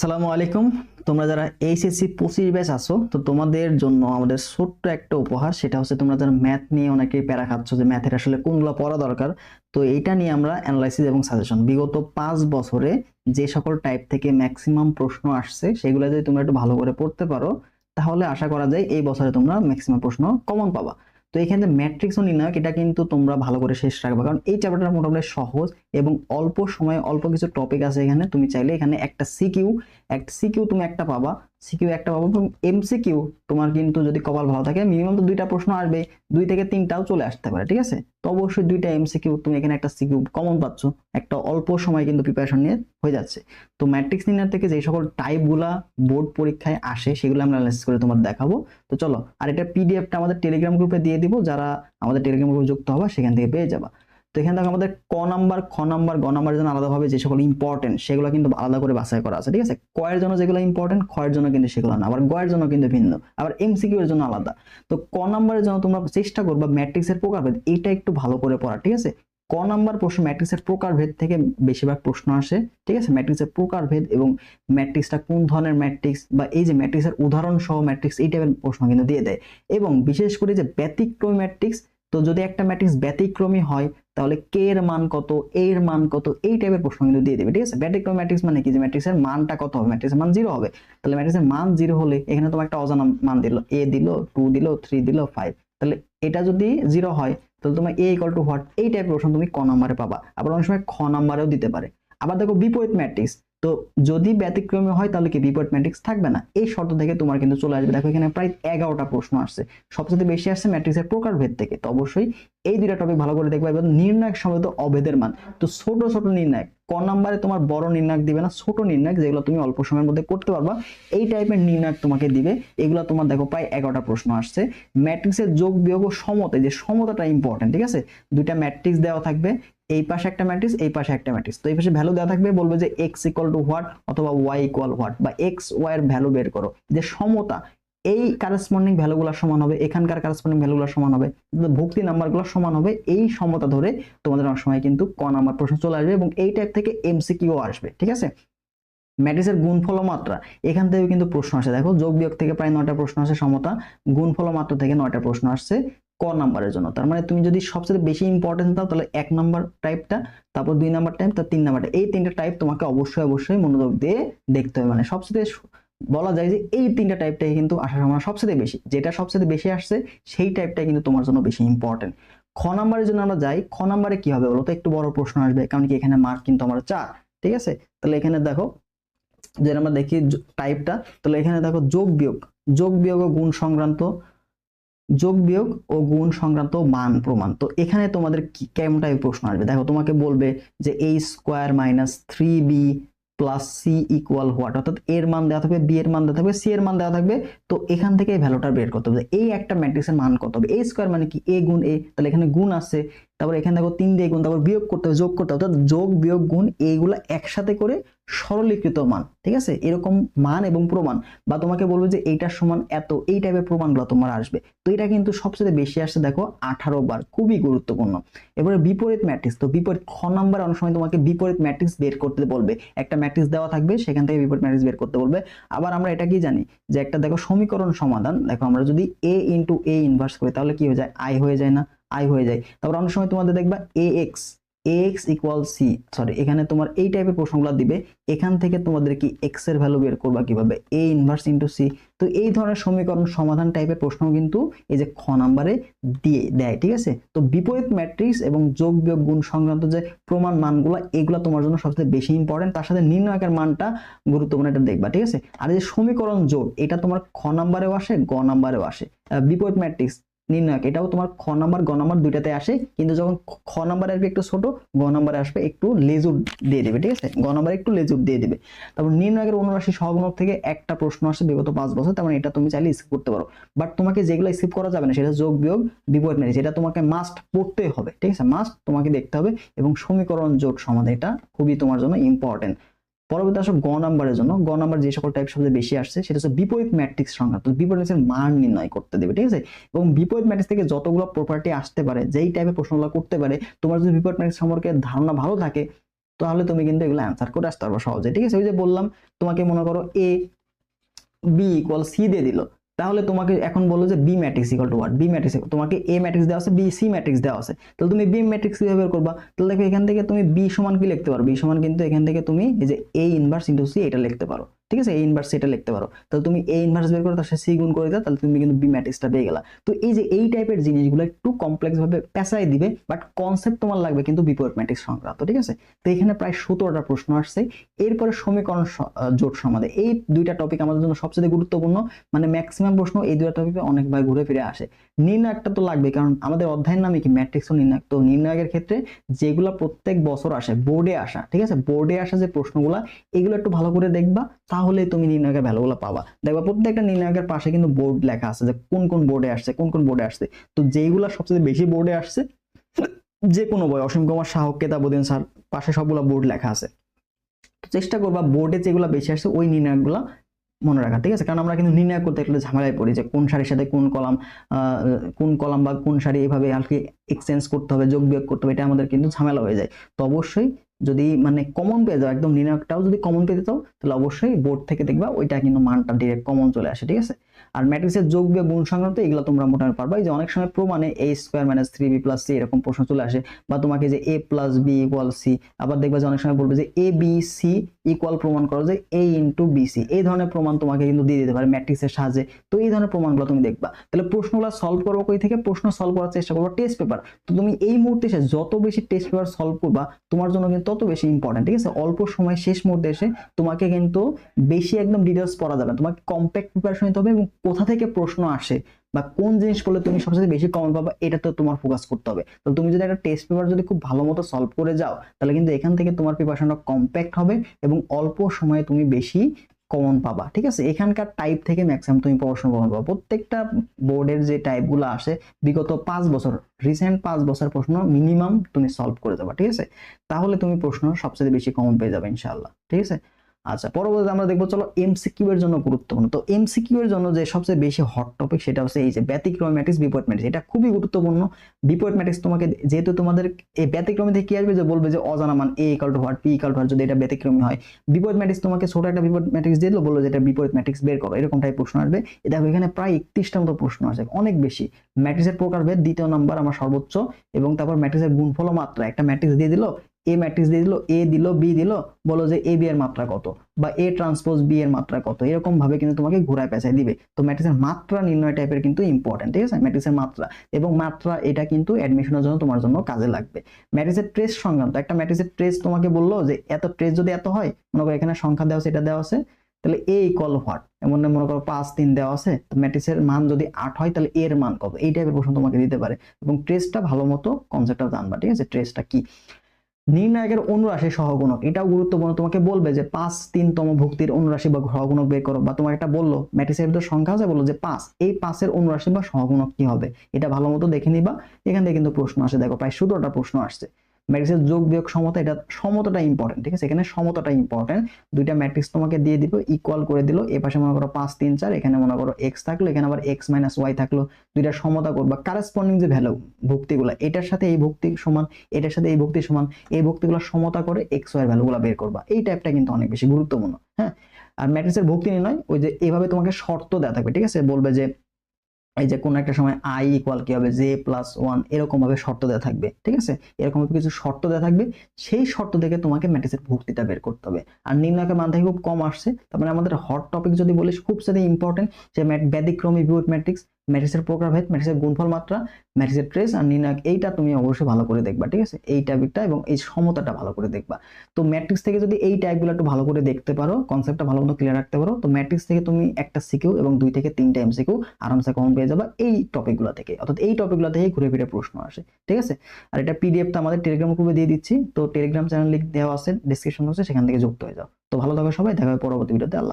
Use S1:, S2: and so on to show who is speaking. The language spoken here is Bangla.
S1: আসসালামু আলাইকুম। তোমরা যারা এইচএসসি পঁচিশ ব্যাচ আছো, তো তোমাদের জন্য আমাদের ছোট্ট একটা উপহার, সেটা হচ্ছে তোমরা যারা ম্যাথ নিয়ে অনেকেই প্যারা খাচ্ছ যে ম্যাথের আসলে কোনগুলো পড়া দরকার, তো এইটা নিয়ে আমরা অ্যানালাইসিস এবং সাজেশন বিগত পাঁচ বছরে যে সকল টাইপ থেকে ম্যাক্সিমাম প্রশ্ন আসছে, সেগুলো যদি তোমরা একটু ভালো করে পড়তে পারো, তাহলে আশা করা যায় এই বছরে তোমরা ম্যাক্সিমাম প্রশ্ন কমন পাবা। তো এখানে ম্যাট্রিক্স ও নির্ণায়ক এটা কিন্তু তোমরা ভালো করে শেষ রাখবে। কারণ এই চ্যাপ্টারটা মোটামুটি সহজ এবং অল্প সময়ে অল্প কিছু টপিক আছে এখানে। তুমি চাইলে এখানে একটা সিকিউ একটা সিকিউ তুমি একটা পাবা, সিকিউ একটা পাবো, এবং এমসিকিউ তোমার কিন্তু যদি কপাল ভালো থাকে মিনিমাম তো দুইটা প্রশ্ন আসবে, দুই থেকে তিনটাও চলে আসতে পারে, ঠিক আছে? তো অবশ্যই দুইটা এমসিকিউ তুমি এখানে একটা সিকিউ কমন পাচ্ছ, একটা অল্প সময় কিন্তু প্রিপারেশন নিয়ে হয়ে যাচ্ছে। তো ম্যাট্রিক্স নির্ণয় থেকে যে সকল টাইপগুলা বোর্ড পরীক্ষায় আসে, সেগুলো আমরা অ্যানালাইসিস করে তোমার দেখাবো। তো চলো আর এটা পিডিএফটা আমাদের টেলিগ্রাম গ্রুপে দিয়ে দিব, যারা আমাদের টেলিগ্রাম গ্রুপে যুক্ত হবে, সেখান থেকে পেয়ে যাবা। তো এখানে দেখো আমাদের ক নাম্বার, খ নাম্বার, গ নাম্বার জন্য আলাদাভাবে যে সকল ইম্পর্টেন্ট সেগুলো কিন্তু আলাদা করে বাছাই করা আছে, ঠিক আছে? কয়ের জন্য যেগুলো ইম্পর্টেন্ট খয়ের জন্য কিন্তু সেগুলো না, আবার গয়ের জন্য কিন্তু ভিন্ন, আবার এমসিকিউ এর জন্য আলাদা। তো ক নাম্বারের জন্য তোমরা চেষ্টা করবা ম্যাট্রিক্সের প্রকারভেদ, এটা একটু ভালো করে পড়া, ঠিক আছে? ক নাম্বার প্রশ্ন ম্যাট্রিক্সের প্রকারভেদ থেকে বেশিরভাগ প্রশ্ন আসে, ঠিক আছে? ম্যাট্রিক্সের প্রকারভেদ এবং ম্যাট্রিক্সটা কোন ধরনের ম্যাট্রিক্স বা এই যে ম্যাট্রিক্সের উদাহরণ সহ ম্যাট্রিক্স এই টাইপের প্রশ্ন কিন্তু দিয়ে দেয়। এবং বিশেষ করে যে ব্যতিক্রমী ম্যাট্রিক্স তো যদি একটা ম্যাট্রিক্স ব্যতিক্রমী হয়, তাহলে কে এর মান কত এর মান কত, এই টাইপের প্রশ্ন কিন্তু দিয়ে দেবে, ঠিক আছে? ব্যতিক্রমী ম্যাট্রিক্স মানে কি? যে ম্যাট্রিক্সের মানটা কত হবে? ম্যাট্রিক্সের মান জিরো হবে। তাহলে ম্যাট্রিক্সের মান জিরো হলে এখানে তোমার একটা অজানা মান দিল এ দিল টু দিল থ্রি দিল ফাইভ তাহলে এটা যদি জিরো হয়, তাহলে তোমার এ ইকুয়াল টু হোয়াট এই টাইপের প্রশ্ন তুমি ক নাম্বারে পাবা। আবার অনেক সময় খ নাম্বারেও দিতে পারে। আবার দেখো বিপরীত ম্যাট্রিক্স তো যদি ব্যতিক্রমী হয়, তাহলে কি বিপরীত ম্যাট্রিক্স থাকবে না? এই শর্ত থেকে তোমার কিন্তু চলে আসবে। দেখো, এখানে প্রায় এগারোটা প্রশ্ন আসছে। সবচেয়ে বেশি আসছে ম্যাট্রিক্সের প্রকারভেদ থেকে। তো অবশ্যই এই দুইটা টপিক ভালো করে দেখবে এবং নির্ণায়ক সময় অভেদের মান। তো ছোট ছোট নির্ণায়ক। ক নাম্বারে তোমার বড় নির্ণায়ক দিবে না, ছোট নির্ণায়ক, যেগুলো তুমি অল্প সময়ের মধ্যে করতে পারবা। এই টাইপের নির্ণায়ক তোমাকে দিবে। এগুলো তোমার দেখো, প্রায় এগারোটা প্রশ্ন আসছে। ম্যাট্রিক্সের যোগ, বিয়োগ সমতা যে সমতাটা ইম্পর্টেন্ট ঠিক আছে? দুইটা ম্যাট্রিক্স দেওয়া থাকবে। এই পাশে একটা ম্যাট্রিক্স এই পাশে একটা ম্যাট্রিক্স তো এই পাশে ভ্যালু দেওয়া থাকবে, বলবে যে এক্স ইকুয়াল টু হোয়াট অথবা ওয়াই ইকুয়াল হোয়াট বা এক্স ওয়াই এর ভ্যালু বের করো। যে সমতা, এই কারেসপন্ডিং ভ্যালুগুলো সমান হবে, এখানকার কারেসপন্ডিং ভ্যালুগুলো সমান হবে ভুক্তি নাম্বারগুলো সমান হবে, এই সমতা ধরে তোমাদের অনেক সময় কিন্তু ক নাম্বার প্রশ্ন চলে আসবে এবং এই টাইপ থেকে এমসিকিউ আসবে, ঠিক আছে? ম্যাট্রিক্সের গুণফল মাত্রা, এখান থেকে কিন্তু প্রশ্ন আসে। দেখো যোগ বিয়োগ থেকে প্রায় নয়টা প্রশ্ন আসে সমতা, গুণফল মাত্রা থেকে নয়টা প্রশ্ন আসছে ক নাম্বারের জন্য। তার মানে তুমি যদি সবচেয়ে বেশি ইম্পর্টেন্স দাও, তাহলে এক নাম্বার টাইপটা তারপর দুই নাম্বার টাইপ তার তিন নাম্বারটা এই তিনটা টাইপ তোমাকে অবশ্যই অবশ্যই মনোযোগ দিয়ে দেখতে হবে। মানে সবচেয়ে বলা যায় যে এই তিনটা টাইপটাই কিন্তু আসার সম্ভাবনা সবচেয়ে বেশি। যেটা সবচেয়ে বেশি আসছে, সেই টাইপটাই কিন্তু তোমার জন্য বেশি ইম্পর্টেন্ট খ নাম্বারের জন্য আমরা যাই। খ নাম্বারে কি হবে বলো তো? একটু বড় প্রশ্ন আসবে, কারণ কি এখানে মার্ক কিন্তু আমার চার, ঠিক আছে? তাহলে এখানে দেখো যে আমরা দেখি টাইপটা তাহলে এখানে দেখো যোগ বিয়োগ। যোগ বিয়োগ ও গুণ সংক্রান্ত যোগ বিয়োগ ও গুণ সংক্রান্ত মান প্রমাণ। তো এখানে তোমাদের কেমন টাইপ প্রশ্ন আসবে? দেখো, তোমাকে বলবে যে এই square minus three B plus C equal what অর্থাৎ এর মান দেওয়া থাকবে বি এর মান দেওয়া থাকবে সি এর মান দেওয়া থাকবে। তো এখান থেকে ভ্যালুটা বের করতে হবে এই একটা ম্যাট্রিক্সের মান কত হবে? এ স্কোয়ার মানে কি? এ গুণ এ তাহলে এখানে গুণ আছে তারপর এখানে দেখো তিন দিয়ে গুণ, তারপর বিয়োগ করতে হবে, যোগ করতে হবে, অর্থাৎ যোগ, বিয়োগ, গুণ, এইগুলো একসাথে করে সরলীকৃত মান, ঠিক আছে? এরকম মান এবং প্রমাণ। বা তোমাকে বলব যে এইটার সমান এত, এই টাইপের প্রমাণগুলো তোমার আসবে। তো এটা কিন্তু সবচেয়ে বেশি আসছে দেখো আঠারো বার, খুবই গুরুত্বপূর্ণ। এবারে বিপরীত ম্যাট্রিক্স তো বিপরীত খ নাম্বার অনেক সময় তোমাকে বিপরীত ম্যাট্রিক্স বের করতে বলবে। একটা ম্যাট্রিক্স দেওয়া থাকবে, সেখান থেকে বিপরীত ম্যাট্রিক্স বের করতে বলবে। আবার আমরা এটা কি জানি? যে একটা দেখো সমীকরণ সমাধান, দেখো আমরা যদি এ ইন্টু এ ইনভার্স করি, তাহলে কি হয়ে যায়? আই হয়ে যায় না। আই হয়ে যায়। তারপর অনেক সময় তোমাদের দেখবা A X X equal C sorry এখানে তোমার এই টাইপের প্রশ্নগুলো দিবে, এখান থেকে তোমাদের কি এক্সের ভ্যালু বের করবা কীভাবে? এ ইনভার্স ইন্টু সি তো এই ধরনের সমীকরণ সমাধান টাইপের প্রশ্ন কিন্তু এই যে খ নাম্বারে দিয়ে দেয়, ঠিক আছে? তো বিপরীত ম্যাট্রিক্স এবং যোগ বিয়োগ গুণ সংক্রান্ত যে প্রমাণ মানগুলো, এগুলো তোমার জন্য সবচেয়ে বেশি ইম্পর্টেন্ট তার সাথে নির্ণায়কের মানটা গুরুত্বপূর্ণ এটা দেখবা, ঠিক আছে? আর যে সমীকরণ জোট এটা তোমার খ নাম্বারেও আসে, গ নাম্বারেও আসে। বিপরীত ম্যাট্রিক্স নির্ণায়ক এটাও তোমার খ নাম্বার, গ নাম্বার দুইটাতে আসে, কিন্তু যখন খ নাম্বারে আসবে একটু ছোট, গ নাম্বারে আসবে একটু লেজুর দিয়ে দেবে, ঠিক আছে? গ নাম্বারে একটু লেজুর দিয়ে দেবে। তারপর নির্ণায়কের অনুরাশি সহগুণক থেকে একটা প্রশ্ন আসে, বিগত পাঁচ বছর, তার মানে এটা তুমি চাইলে স্কিপ করতে পারো। বাট তোমাকে যেগুলো স্কিপ করা যাবে না, সেটা যোগ, বিয়োগ, বিপরীত ম্যাট্রিক্স এটা তোমাকে মাস্ট পড়তে হবে, ঠিক আছে? মাস্ট তোমাকে দেখতে হবে এবং সমীকরণ জোট সমাধান, এটা খুবই তোমার জন্য ইম্পর্টেন্ট পরবর্তী আসো গ নাম্বারের জন্য। গ নাম্বার যে সকল টাইপ সবচেয়ে বেশি আসছে, সেটা হচ্ছে বিপরীত ম্যাট্রিক্স সংখ্যা তো বিপরীত ম্যাট্রিক্সের মান নির্ণয় করতে দেবে, ঠিক আছে? এবং বিপরীত ম্যাট্রিক্স থেকে যতগুলো প্রপার্টি আসতে পারে, যেই টাইপের প্রশ্নগুলো করতে পারে, তোমার যদি বিপরীত ম্যাট্রিক্স সম্পর্কে ধারণা ভালো থাকে, তাহলে তুমি কিন্তু এগুলো অ্যান্সার করে আসতে পারবে সহজে, ঠিক আছে? ওই যে বললাম, তোমাকে মনে করো এ বি ইকুয়াল সি দিয়ে দিল। তাহলে তোমাকে এখন বলল যে B matrix equal to what B matrix তোমাকে এ ম্যাট্রিক্স দেওয়া আছে বি সি ম্যাট্রিক্স দেওয়া আছে। তাহলে তুমি বি ম্যাট্রিক্স কীভাবে করবা? তাহলে দেখো এখান থেকে তুমি বি সমান কি লিখতে পারো? বি সমান কিন্তু এখান থেকে তুমি এই যে এ ইনভার্স ইন্টু সি এটা লিখতে পারো। ঠিক আছে? এ ইনভার্স এটা লিখতে পারো। তাহলে তুমি এ ইনভার্স বের করো, তার সাথে সি গুণ করে দাও, তাহলে তুমি কিন্তু বি ম্যাট্রিক্সটা পেয়ে গেলা। তো এই যে এই টাইপের জিনিসগুলো একটু কমপ্লেক্স ভাবে পেঁচাই দিবে বাট কনসেপ্ট তোমার লাগবে কিন্তু বিপরীত ম্যাট্রিক্স সংক্রান্ত, ঠিক আছে? তো এখানে প্রায় সতেরোটা প্রশ্ন আসছে। এরপরে সমীকরণ জোট সমাধে। এই দুইটা টপিক আমাদের জন্য সবচেয়ে গুরুত্বপূর্ণ। মানে ম্যাক্সিমাম প্রশ্ন এই দুইটা টপিকে অনেকবার ঘুরে ফিরে আসে। নির্ণায়কটা তো লাগবে কারণ আমাদের অধ্যায়ের নামে কি? ম্যাট্রিক্স ও নির্ণায়ক তো নির্ণায়কের ক্ষেত্রে যেগুলো প্রত্যেক বছর আসে বোর্ডে আসা, ঠিক আছে? বোর্ডে আসা যে প্রশ্নগুলো, এগুলো একটু ভালো করে দেখবা তাহলে তুমি নির্ণায়কের ভ্যালুগুলো পাবা। দেখবা, প্রত্যেকটা নির্ণায়কের পাশে কিন্তু বোর্ড লেখা আছে যে কোন কোন বোর্ডে আসছে, কোন কোন বোর্ডে আসছে। তো যেইগুলো সবচেয়ে বেশি বোর্ডে আসছে যে কোনো বই অসীম কুমার শাহ, কেতাবুদ্দিন স্যার, পাশে সবগুলো বোর্ড লেখা আছে। চেষ্টা করবা বোর্ডে যেগুলো বেশি আসছে, ওই নির্ণায়কগুলো মনে রাখা, ঠিক আছে? কারণ আমরা কিন্তু নির্ণয় করতে একটু ঝামেলায় পড়ি যে কোন সারির সাথে কোন কলাম কোন কলাম বা কোন সারি এভাবে আর কি এক্সচেঞ্জ করতে হবে, যোগ বিয়োগ করতে হবে, এটা আমাদের কিন্তু ঝামেলা হয়ে যায়। তো অবশ্যই যদি মানে কমন পেয়ে যাও, একদম নির্ণয়কটাও যদি কমন পেতে চাও, তাহলে অবশ্যই বোর্ড থেকে দেখবা ওইটা কিন্তু মানটা ডিরেক্ট কমন চলে আসে, ঠিক আছে? আর ম্যাট্রিক্সের যোগ বিয়োগ গুণ সংক্রান্ত এগুলো তোমরা মোটামুটি পারবা। যে অনেক সময় প্রমাণে A square minus three B plus C এরকম প্রশ্ন চলে আসে, বা তোমাকে যে A plus B equal C আবার দেখবা যে অনেক সময় বলবে যে এ বি সি ইকুয়াল প্রমাণ করো যে এ ইন্টু বি সি এই ধরনের প্রমাণ তোমাকে কিন্তু দিয়ে দিতে পারে ম্যাট্রিক্সের সাহায্যে। তো এই ধরনের প্রমাণগুলো তুমি দেখবা। তাহলে প্রশ্নগুলো সলভ করব কই থেকে? প্রশ্ন সলভ করার চেষ্টা করব টেস্ট পেপার তো তুমি এই মুহূর্তে এসে যত বেশি টেস্ট পেপার সলভ করবা, তোমার জন্য কিন্তু তত বেশি ইম্পর্টেন্ট ঠিক আছে? অল্প সময় শেষ মুহূর্তে এসে তোমাকে কিন্তু বেশি একদম ডিটেলস পড়া যাবে। তোমাকে কম্প্যাক্ট প্রিপারেশন নিতে হবে এবং কোথা থেকে প্রশ্ন আসে বা কোন জিনিস করলে তুমি সবচেয়ে বেশি কমন পাবা, এটা তো তোমার ফোকাস করতে হবে। তো তুমি যদি একটা টেস্ট পেপার যদি খুব ভালো মতো সলভ করে যাও, তাহলে কিন্তু এখান থেকে তোমার প্রিপারেশনটা কম্প্যাক্ট হবে এবং অল্প সময়ে তুমি বেশি কমন পাবা, ঠিক আছে? এখানকার টাইপ থেকে ম্যাক্সিমাম তুমি পড়াশোনা কমন পাবা। প্রত্যেকটা বোর্ডের যে টাইপগুলো আসে, বিগত পাঁচ বছর রিসেন্ট পাঁচ বছর প্রশ্ন মিনিমাম তুমি সলভ করে যাবা ঠিক আছে? তাহলে তুমি প্রশ্ন সবচেয়ে বেশি কমন পেয়ে যাবে, ইনশাআল্লাহ, ঠিক আছে? আচ্ছা পরবর্তীতে আমরা দেখব, চলো এমসিকিউ এর জন্য গুরুত্বপূর্ণ। তো এমসিকিউ এর জন্য যে সবচেয়ে বেশি হট টপিক সেটা হচ্ছে এই যে ব্যতিক্রমী ম্যাট্রিক্স বিপরীত ম্যাট্রিক্স এটা খুবই গুরুত্বপূর্ণ। বিপরীত ম্যাট্রিক্স তোমাকে, যেহেতু তোমাদের এই ব্যতিক্রমী থেকে কি আসবে যে বলবে যে অজানা মান A equal to what P two যদি এটা ব্যতিক্রমী হয়। বিপরীত ম্যাট্রিক্স তোমাকে ছোট একটা বিপরীত ম্যাট্রিক্স দিয়ে দিলো, বলল যে এটা বিপরীত ম্যাট্রিক্স বের করো। এরকম টাইপ প্রশ্ন আসবে। দেখো, এখানে প্রায় একত্রিশটা মতো প্রশ্ন আছে, অনেক বেশি। ম্যাট্রিক্সের প্রকারভেদ, দ্বিতীয় নাম্বার আমার সর্বোচ্চ এবং তারপর ম্যাট্রিক্সের গুণফল মাত্রা। একটা ম্যাট্রিক্স দিয়ে দিল এ ম্যাট্রিক্স দিয়ে দিল এ দিল বি দিল, বলো যে এ বি এর মাত্রা কত? বা এ ট্রান্সপোজ বি এর মাত্রা কত? এরকম ভাবে কিন্তু তোমাকে ঘোরায় পেঁচায় দিবে। তো ম্যাট্রিক্সের মাত্রা নির্ণয় টাইপের কিন্তু ইম্পর্টেন্ট ঠিক আছে? ম্যাট্রিক্সের মাত্রা এবং মাত্রা এটা কিন্তু অ্যাডমিশনের জন্য তোমার জন্য কাজে লাগবে। ম্যাট্রিক্সের ট্রেস সংক্রান্ত, একটা ম্যাট্রিক্সের ট্রেস তোমাকে বলল যে এত ট্রেস যদি এত হয়, মনে করো এখানে সংখ্যা দেওয়া আছে, এটা দেওয়া আছে, তাহলে এ ইকুয়াল হোয়াট এমন মনে করো পাঁচ, তিন দেওয়া আছে, তো ম্যাট্রিক্সের মান যদি আট হয়, তাহলে এর মান কত? এই টাইপের প্রশ্ন তোমাকে দিতে পারে। এবং ট্রেসটা ভালো মতো কনসেপ্টটা জানবা, ঠিক আছে? ট্রেসটা কি? নির্ণায়কের অনুরাশি সহগুণক। এটাও গুরুত্বপূর্ণ। তোমাকে বলবে যে পাঁচ তিনতম ভুক্তির অনুরাশি বা সহগুণক বের করো। বা তোমার একটা বলল ম্যাট্রিক্সের তো সংখ্যা আছে, বলল যে পাঁচ। এই পাঁচের অনুরাশি বা সহগুণক কি হবে? এটা ভালো মতো দেখে নিবা। এখান থেকে কিন্তু প্রশ্ন আসে। দেখো, প্রায় সতেরোটা প্রশ্ন আসছে। ম্যাট্রিক্সের যোগ বিয়োগ সমতা, এটা সমতাটা ইম্পর্টেন্ট ঠিক আছে? এখানে সমতাটা ইম্পর্টেন্ট দুইটা ম্যাট্রিক্স তোমাকে দিয়ে দিব ইকুয়াল করে দিল। এ পাশে মনে করো পাঁচ, তিন, চার, এখানে মনে করো এক্স থাকল, এখানে আবার এক্স মাইনাস ওয়াই থাকল। দুইটা সমতা করবা। কারেসপন্ডিং যে ভ্যালু ভুক্তিগুলো, এটার সাথে এই ভুক্তি সমান, এটার সাথে এই ভুক্তি সমান, এই ভুক্তিগুলো সমতা করে এক্স ওয়াই ভ্যালুগুলো বের করবা। এই টাইপটা কিন্তু অনেক বেশি গুরুত্বপূর্ণ হ্যাঁ? আর ম্যাট্রিক্সের ভুক্তি নির্ণয়, ওই যে এভাবে তোমাকে শর্ত দেওয়া থাকবে, ঠিক আছে? বলবে যে এই যে কোনো একটা সময় আই ইকুয়াল কি হবে? জে প্লাস ওয়ান এরকমভাবে শর্ত দেওয়া থাকবে, ঠিক আছে? এরকমভাবে কিছু শর্ত দেওয়া থাকবে, সেই শর্ত থেকে তোমাকে ম্যাট্রিক্সের ভুক্তিটা বের করতে হবে। আর নির্ণয়কের মান থেকে খুব কম আসছে তারপরে আমাদের হট টপিক যদি বলিস, খুব সাথে ইম্পর্টেন্ট যে ব্যতিক্রমী বিউট ম্যাট্রিক্স ম্যাট্রিক্সের প্রকারভেদ ম্যাট্রিক্সের গুণফল মাত্রা ম্যাট্রিক্সের ট্রেস আর নির্ণায়ক এইটা তুমি অবশ্যই ভালো করে দেখবা, ঠিক আছে? এই টপিকটা এবং এই সমতাটা ভালো করে দেখবা। তো ম্যাট্রিক্স থেকে যদি এই টাইপগুলো একটু ভালো করে দেখতে পারো কনসেপ্টটা ভালো মতো ক্লিয়ার রাখতে পারো, তো ম্যাট্রিক্স থেকে তুমি একটা সিকিউ এবং দুই থেকে তিনটা এমসিকিউ আরামসে কমন পেয়ে যাবা এই টপিকগুলো থেকে। অর্থাৎ এই টপিকগুলো থেকে ঘুরে ফিরে প্রশ্ন আসে, ঠিক আছে? আর এটা পিডিএফ পিডিএফটা আমাদের টেলিগ্রাম গ্রুপে দিয়ে দিচ্ছি, তো টেলিগ্রাম চ্যানেল লিঙ্ক দেওয়া আছে ডিসক্রিপশন আছে সেখান থেকে যুক্ত হয়ে যাও। তো ভালো থাকো সবাই, দেখা হবে পরবর্তী ভিডিওতে আল্লাহ